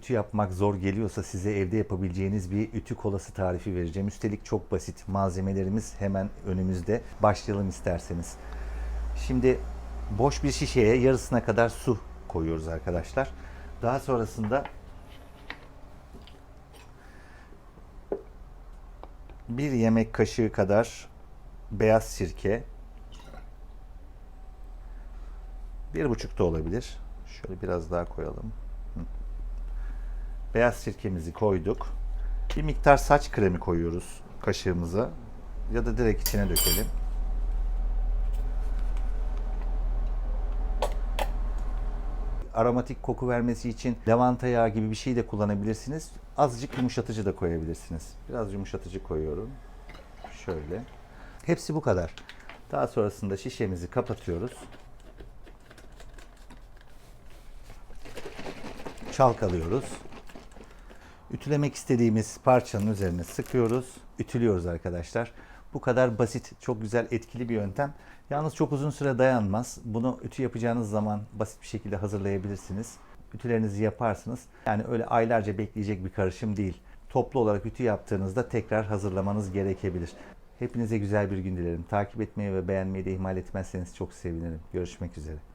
ütü yapmak zor geliyorsa size evde yapabileceğiniz bir ütü kolası tarifi vereceğim. Üstelik çok basit. Malzemelerimiz hemen önümüzde. Başlayalım isterseniz. Şimdi boş bir şişeye yarısına kadar su koyuyoruz arkadaşlar. Daha sonrasında bir yemek kaşığı kadar beyaz sirke, bir buçuk da olabilir. Şöyle biraz daha koyalım. Beyaz sirkemizi koyduk. Bir miktar saç kremi koyuyoruz kaşığımıza ya da direkt içine dökelim. aromatik koku vermesi için lavanta yağı gibi bir şey de kullanabilirsiniz. Azıcık yumuşatıcı da koyabilirsiniz. Biraz yumuşatıcı koyuyorum. Şöyle. Hepsi bu kadar. Daha sonrasında şişemizi kapatıyoruz. Çalkalıyoruz. Ütülemek istediğimiz parçanın üzerine sıkıyoruz. Ütülüyoruz arkadaşlar. Bu kadar basit, çok güzel, etkili bir yöntem. Yalnız çok uzun süre dayanmaz. Bunu ütü yapacağınız zaman basit bir şekilde hazırlayabilirsiniz. Ütülerinizi yaparsınız. Yani öyle aylarca bekleyecek bir karışım değil. Toplu olarak ütü yaptığınızda tekrar hazırlamanız gerekebilir. Hepinize güzel bir gün dilerim. Takip etmeyi ve beğenmeyi de ihmal etmezseniz çok sevinirim. Görüşmek üzere.